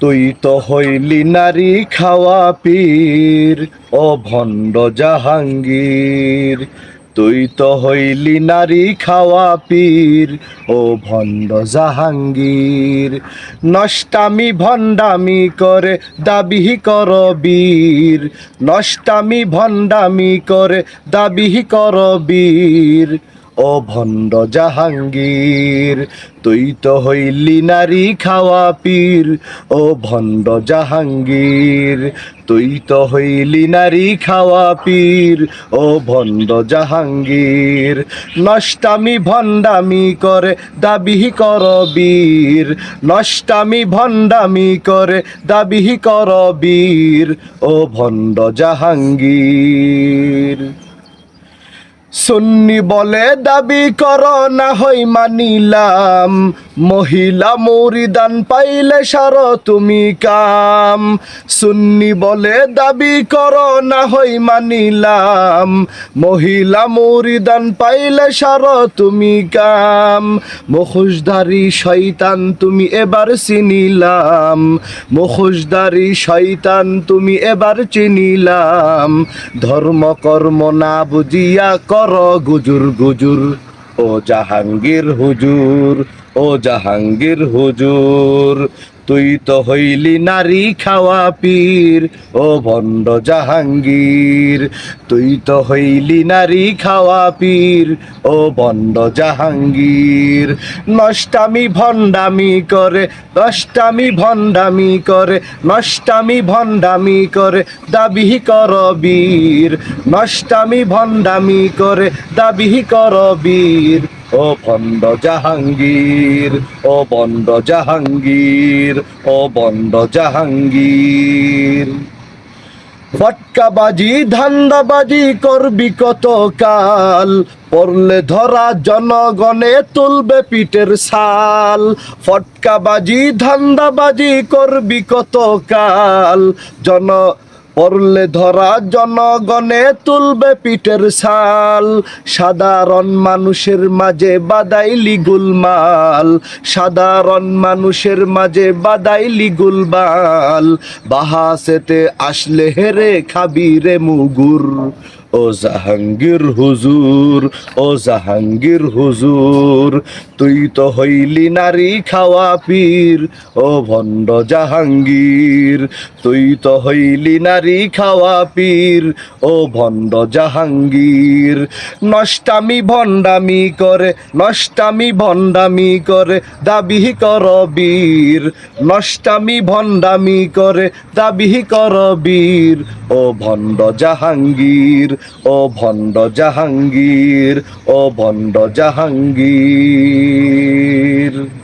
তুই তো হইলি নারী খাওয়া পীর, ও ভণ্ড জাহাঙ্গীর। তুই তো হইলি নারী খাওয়া পীর, ও ভণ্ড জাহাঙ্গীর। নষ্টামি ভণ্ডামি করে দাবি কর বীর। নষ্টামি ভণ্ডামি করে দাবি কর বীর। ও ভণ্ড জাহাঙ্গীর, তুই তো হইলি নারী খাওয়া পীর। ও ভণ্ড জাহাঙ্গীর, তুই তো হইলি নারী খাওয়া পীর। ও ভণ্ড জাহাঙ্গীর, নষ্টামি ভণ্ডামি করে দাবি কর বীর। নষ্টামি ভণ্ডামি করে দাবি কর বীর। ও ভণ্ড জাহাঙ্গীর। সুন্নি বলে দাবি কর, না হই মানিলাম। মহিলা মরিদান পাইলে সার তুমি কাম। সুন্নি বলে দাবি কর, না হই মানিলাম। মহিলা মরিদান পাইলে সার তুমি কাম। মুখোশধারী শয়তান তুমি এবার চিনিলাম। মুখোশধারী শয়তান তুমি এবার চিনিলাম। ধর্ম কর্ম না বুঝিয়া গুজুর গুজুর ও জাহাঙ্গীর হুজুর ও জাহাঙ্গীর হুজুর। তুই তো হইলি নারী খাওয়া পীর, ও ভণ্ড জাহাঙ্গীর। তুই তো হইলি নারী খাওয়া পীর, ও ভণ্ড জাহাঙ্গীর। নষ্টামি ভণ্ডামি করে, নষ্টামি ভণ্ডামি করে, নষ্টামি ভণ্ডামি করে, দাবি কর বীর। নষ্টামি ভণ্ডামি করে, দাবি কর বীর। ও ভণ্ড জাহাঙ্গীর, ও বন্ড জাহাঙ্গীর, ও বন্ড জাহাঙ্গীর। ফটকাবাজি, ধান্দাবাজি করবি কত কাল পড়লে ধরা জনগণে তুলবে পিঠের ছাল ফটকাবাজি, ধান্দাবাজি করবি কত কাল জন পড়লে ধরা জনগণে তুলবে পিঠের সাল সাধারণ মানুষের মাঝে বাদাইলি গুলমাল। সাধারণ মানুষের মাঝে বাদাইলি গুলবাল বাহাসেতে আসলে হেরে খাবি রে মুগুর। ও জাহাঙ্গীর হুজুর ও জাহাঙ্গীর হুজুর, তুই তো হইলি নারী খাওয়া পীর, ও ভণ্ড জাহাঙ্গীর, তুই তো হইলি নারী খাওয়া পীর, ও ভণ্ড জাহাঙ্গীর। নষ্টামি ভণ্ডামি করে, নষ্টামি ভণ্ডামি করে দাবি কর বীর। নষ্টামি ভণ্ডামি করে দাবি কর বীর, ও ভণ্ড জাহাঙ্গীর। ও ভণ্ড জাহাঙ্গীর ও ভণ্ড জাহাঙ্গীর।